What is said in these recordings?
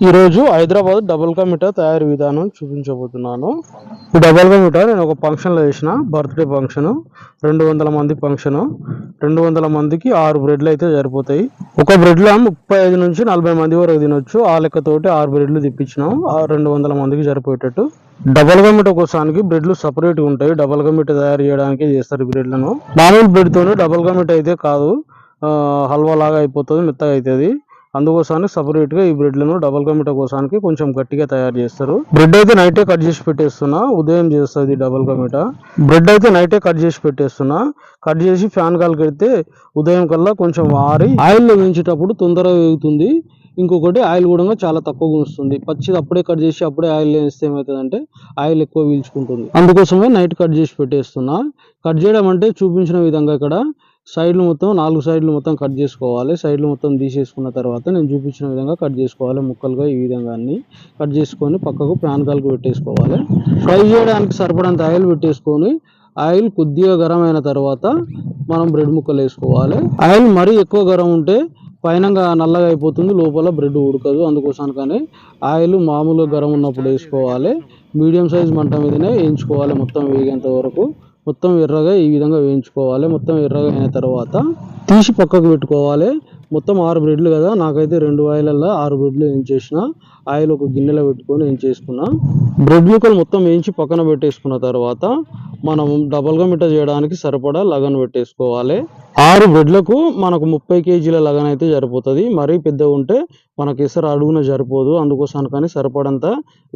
ఈరోజు హైదరాబాద్ డబుల్ కా మిఠా తయారీ విధానం చూపించబోతున్నాను. ఈ డబుల్ కా మిఠా నేను ఒక ఫంక్షన్లో చేసిన బర్త్డే ఫంక్షను రెండు వందల మంది ఫంక్షను రెండు వందల మందికి ఆరు బ్రెడ్లు అయితే సరిపోతాయి. ఒక బ్రెడ్లో ముప్పై ఐదు నుంచి నలభై మంది వరకు తినొచ్చు. ఆ లెక్కతోటి ఆరు బ్రెడ్లు తెప్పించినాం. ఆ రెండు వందల మందికి సరిపోయేటట్టు. డబల్గా మిఠా బ్రెడ్లు సపరేట్గా ఉంటాయి. డబల్ గమిట తయారు చేయడానికి చేస్తారు బ్రెడ్లను. మామూలు బ్రెడ్తోనే డబల్గా అయితే కాదు. హల్వా లాగా అయిపోతుంది మెత్తగా అవుతుంది అందుకోసానికి సపరేట్గా ఈ బ్రెడ్లను డబల్ కమిటా కోసానికి కొంచెం గట్టిగా తయారు చేస్తారు. బ్రెడ్ అయితే నైటే కట్ చేసి పెట్టేస్తున్నా ఉదయం చేస్తుంది డబల్ కమిటా బ్రెడ్ అయితే నైటే కట్ చేసి పెట్టేస్తున్నా కట్ చేసి ఫ్యాన్ కాలుకెడితే ఉదయం కల్లా కొంచెం ఆరి ఆయిల్ వేయించేటప్పుడు తొందరగా వేగుతుంది. ఇంకొకటి ఆయిల్ కూడా చాలా తక్కువగా వస్తుంది. పచ్చిది అప్పుడే కట్ చేసి అప్పుడే ఆయిల్ వేస్తే ఏమవుతుందంటే ఆయిల్ ఎక్కువ పీల్చుకుంటుంది. అందుకోసమే నైట్ కట్ చేసి పెట్టేస్తున్నా. కట్ చేయడం అంటే చూపించిన విధంగా ఇక్కడ సైడ్లు మొత్తం నాలుగు సైడ్లు మొత్తం కట్ చేసుకోవాలి. సైడ్లు మొత్తం తీసేసుకున్న తర్వాత నేను చూపించిన విధంగా కట్ చేసుకోవాలి ముక్కలుగా ఈ విధంగా అన్ని కట్ చేసుకొని పక్కకు ప్యాన్ కాల్కి పెట్టేసుకోవాలి. ఫ్రై చేయడానికి సరిపడంత ఆయిల్ పెట్టేసుకొని ఆయిల్ కొద్దిగా గరం అయిన తర్వాత మనం బ్రెడ్ ముక్కలు వేసుకోవాలి. ఆయిల్ మరీ ఎక్కువ గరం ఉంటే పైన నల్లగా అయిపోతుంది లోపల బ్రెడ్ ఉడకదు. అందుకోసానికని ఆయిల్ మామూలుగా గరం ఉన్నప్పుడు వేసుకోవాలి. మీడియం సైజ్ మంట మీదనే వేయించుకోవాలి మొత్తం వేగేంత వరకు. మొత్తం ఎర్రగా ఈ విధంగా వేయించుకోవాలి. మొత్తం ఎర్రగా అయిన తర్వాత తీసి పక్కకు పెట్టుకోవాలి. మొత్తం ఆరు బ్రెడ్లు కదా. నాకైతే రెండు ఆయిలల్లో ఆరు బ్రెడ్లు వేయించేసిన. ఆయిల్ ఒక గిన్నెలో పెట్టుకొని వేయించేసుకున్నా. బ్రెడ్ ముక్కలు మొత్తం వేయించి పక్కన పెట్టేసుకున్న తర్వాత మనం డబల్గా మిఠా చేయడానికి సరిపడా లగన్ పెట్టేసుకోవాలి. ఆరు బ్రెడ్లకు మనకు ముప్పై కేజీల లగన్ అయితే సరిపోతుంది. మరీ పెద్దగా ఉంటే మనకి ఇసరు అడుగున సరిపోదు. కానీ సరిపడంత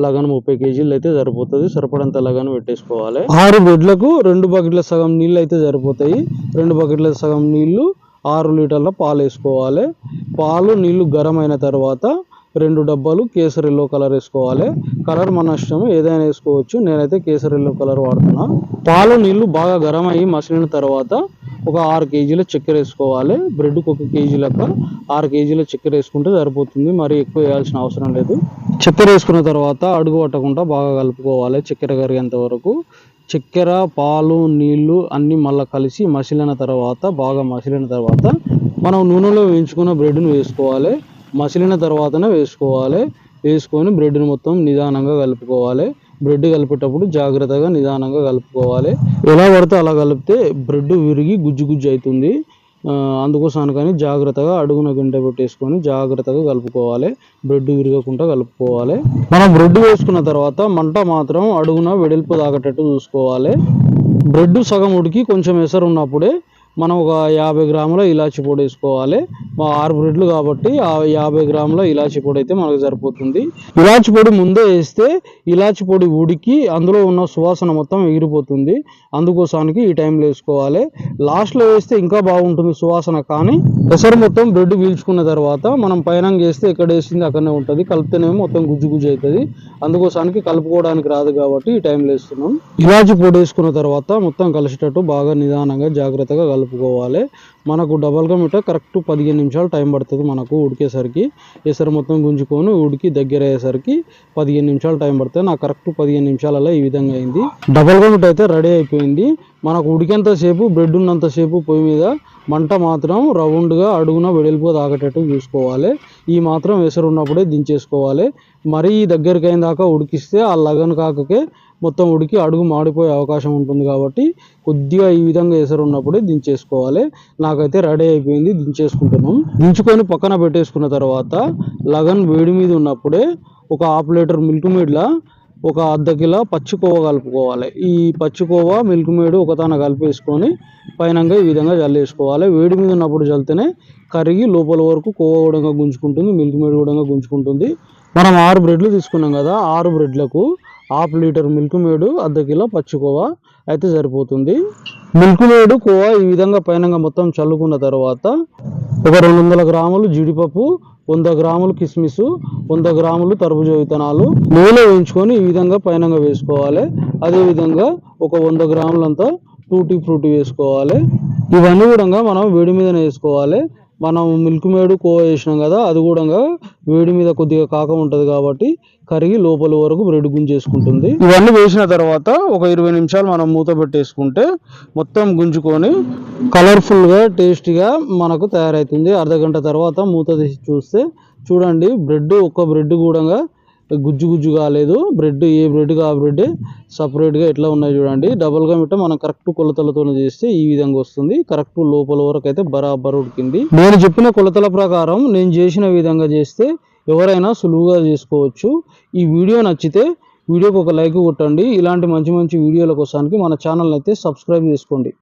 లగన్ ముప్పై కేజీలు అయితే సరిపోతుంది. సరిపడంత లగన్ పెట్టేసుకోవాలి. ఆరు బ్రెడ్లకు రెండు బకెట్ల సగం నీళ్ళు అయితే సరిపోతాయి. రెండు బకెట్ల సగం నీళ్ళు ఆరు లీటర్ల పాలు వేసుకోవాలి. పాలు నీళ్ళు గరం అయిన తర్వాత రెండు డబ్బాలు కేసర్ ఎల్లో కలర్ వేసుకోవాలి. కలర్ మన ఇష్టం ఏదైనా వేసుకోవచ్చు. నేనైతే కేసరిలో ఎల్లో కలర్ వాడుతున్నా. పాలు నీళ్ళు బాగా గరం అయ్యి మసిలిన తర్వాత ఒక ఆరు కేజీల చక్కెర వేసుకోవాలి. బ్రెడ్కి ఒక కేజీ లెక్క ఆరు కేజీల చక్కెర వేసుకుంటే సరిపోతుంది. మరి ఎక్కువ వేయాల్సిన అవసరం లేదు. చక్కెర వేసుకున్న తర్వాత అడుగు పట్టకుండా బాగా కలుపుకోవాలి చక్కెర కరిగేంత వరకు. చక్కెర పాలు నీళ్ళు అన్నీ మళ్ళీ కలిసి మసిలిన తర్వాత బాగా మసిలిన తర్వాత మనం నూనెలో వేయించుకున్న బ్రెడ్ను వేసుకోవాలి. మసిలిన తర్వాతనే వేసుకోవాలి. వేసుకొని బ్రెడ్ని మొత్తం నిదానంగా కలుపుకోవాలి. బ్రెడ్ కలిపేటప్పుడు జాగ్రత్తగా నిదానంగా కలుపుకోవాలి. ఎలా పడితే అలా కలిపితే బ్రెడ్ విరిగి గుజ్జు గుజ్జు అవుతుంది. ఆ, అందుకోసానికని జాగ్రత్తగా అడుగున గంట పెట్టేసుకొని జాగ్రత్తగా కలుపుకోవాలి. బ్రెడ్ విరగకుండా కలుపుకోవాలి. మనం బ్రెడ్ వేసుకున్న తర్వాత మంట మాత్రం అడుగున వెడల్పు తాగేటట్టు చూసుకోవాలి. బ్రెడ్ సగం ఉడికి కొంచెం ఎసరు ఉన్నప్పుడే మనం ఒక యాభై గ్రాముల ఇలాచి పొడి వేసుకోవాలి. మా ఆరు బ్రెడ్లు కాబట్టి ఆ యాభై గ్రాముల ఇలాచి పొడి అయితే మనకు సరిపోతుంది. ఇలాచి పొడి ముందే వేస్తే ఇలాచి పొడి ఉడికి అందులో ఉన్న సువాసన మొత్తం ఎగిరిపోతుంది. అందుకోసానికి ఈ టైంలో వేసుకోవాలి. లాస్ట్లో వేస్తే ఇంకా బాగుంటుంది సువాసన కానీ ఎసరు మొత్తం బ్రెడ్ పీల్చుకున్న తర్వాత మనం పైన వేస్తే ఎక్కడ వేసింది అక్కడనే ఉంటుంది. కలిపితేనేమో మొత్తం గుజ్జు గుజ్జు అవుతుంది. అందుకోసానికి కలుపుకోవడానికి రాదు కాబట్టి ఈ టైంలో వేస్తున్నాం. ఇలాచి పొడి వేసుకున్న తర్వాత మొత్తం కలిసేటట్టు బాగా నిదానంగా జాగ్రత్తగా కలుపుకోవాలి. మనకు డబల్గా మిఠ కరెక్ట్ పదిహేను నిమిషాలు టైం పడుతుంది మనకు ఉడికేసరికి. ఎసరు మొత్తం గుంజుకొని ఉడికి దగ్గర అయ్యేసరికి పదిహేను నిమిషాలు టైం పడుతుంది. నాకు కరెక్ట్ పదిహేను నిమిషాలలో ఈ విధంగా అయింది. డబల్గా మిఠ అయితే రెడీ అయిపోయింది. మనకు ఉడికేంతసేపు బ్రెడ్ ఉన్నంతసేపు పొయ్యి మీద మంట మాత్రం రౌండ్గా అడుగున వెడల్పు తాగేటట్టు చూసుకోవాలి. ఈ మాత్రం ఎసరు ఉన్నప్పుడే దించేసుకోవాలి. మరీ దగ్గరికి అయిన దాకా ఉడికిస్తే ఆ లగన్ కాకకే మొత్తం ఉడికి అడుగు మాడిపోయే అవకాశం ఉంటుంది కాబట్టి కొద్దిగా ఈ విధంగా ఎసరు ఉన్నప్పుడే దించేసుకోవాలి. నాకైతే రెడీ అయిపోయింది దించేసుకుంటున్నాం. దించుకొని పక్కన పెట్టేసుకున్న తర్వాత లగన్ వేడి మీద ఉన్నప్పుడే ఒక హాఫ్ లీటర్ మిల్క్ మీడ్లా ఒక అర్ధ కిలో పచ్చికోవ కలుపుకోవాలి. ఈ పచ్చికోవ మిల్క్ మేడ్ ఒకతాన కలిపేసుకొని పైనంగా ఈ విధంగా జల్లేసుకోవాలి. వేడి మీద ఉన్నప్పుడు చల్లితేనే కరిగి లోపల వరకు కోవ కూడా గుంజుకుంటుంది మిల్క్ మేడ్ కూడా గుంజుకుంటుంది. మనం ఆరు బ్రెడ్లు తీసుకున్నాం కదా ఆరు బ్రెడ్లకు హాఫ్ లీటర్ మిల్క్ మేడు అర్ధ కిలో పచ్చికోవా అయితే సరిపోతుంది. మిల్క్ మేడు కోవా ఈ విధంగా పైనంగా మొత్తం చల్లుకున్న తర్వాత ఒక రెండు వందల గ్రాములు జీడిపప్పు వంద గ్రాములు కిస్మిస్ వంద గ్రాములు తర్బూజ విత్తనాలు నూనె వేయించుకొని ఈ విధంగా పైనంగా వేసుకోవాలి. అదేవిధంగా ఒక వంద గ్రాములంతా టూటీ ఫ్రూటీ వేసుకోవాలి. ఇవన్నీ కూడా మనం వేడి మీదనే వేసుకోవాలి. మనం మిల్క్ మేడ్ కోవా చేసినాం కదా అది కూడా వేడి మీద కొద్దిగా కాక ఉంటుంది కాబట్టి కరిగి లోపల వరకు బ్రెడ్ గుంజేసుకుంటుంది. ఇవన్నీ వేసిన తర్వాత ఒక ఇరవై నిమిషాలు మనం మూత పెట్టేసుకుంటే మొత్తం గుంజుకొని కలర్ఫుల్గా టేస్టీగా మనకు తయారవుతుంది అర్ధ గంట తర్వాత మూత తీసి చూస్తే చూడండి బ్రెడ్ ఒక్క బ్రెడ్ కూడా గుజ్జు గుజ్జు కాలేదు బ్రెడ్ ఏ బ్రెడ్ ఆ బ్రెడ్ సపరేట్గా ఎట్లా ఉన్నాయి చూడండి. డబుల్గా మిట్ట మనం కరెక్ట్ కొలతలతో చేస్తే ఈ విధంగా వస్తుంది. కరెక్ట్ లోపల వరకు అయితే బరాబర్ ఉడికింది. నేను చెప్పిన కొలతల ప్రకారం నేను చేసిన విధంగా చేస్తే ఎవరైనా సులువుగా చేసుకోవచ్చు. ఈ వీడియో నచ్చితే వీడియోకి ఒక లైక్ కొట్టండి. ఇలాంటి మంచి మంచి వీడియోల కోసానికి మన ఛానల్ అయితే సబ్స్క్రైబ్ చేసుకోండి.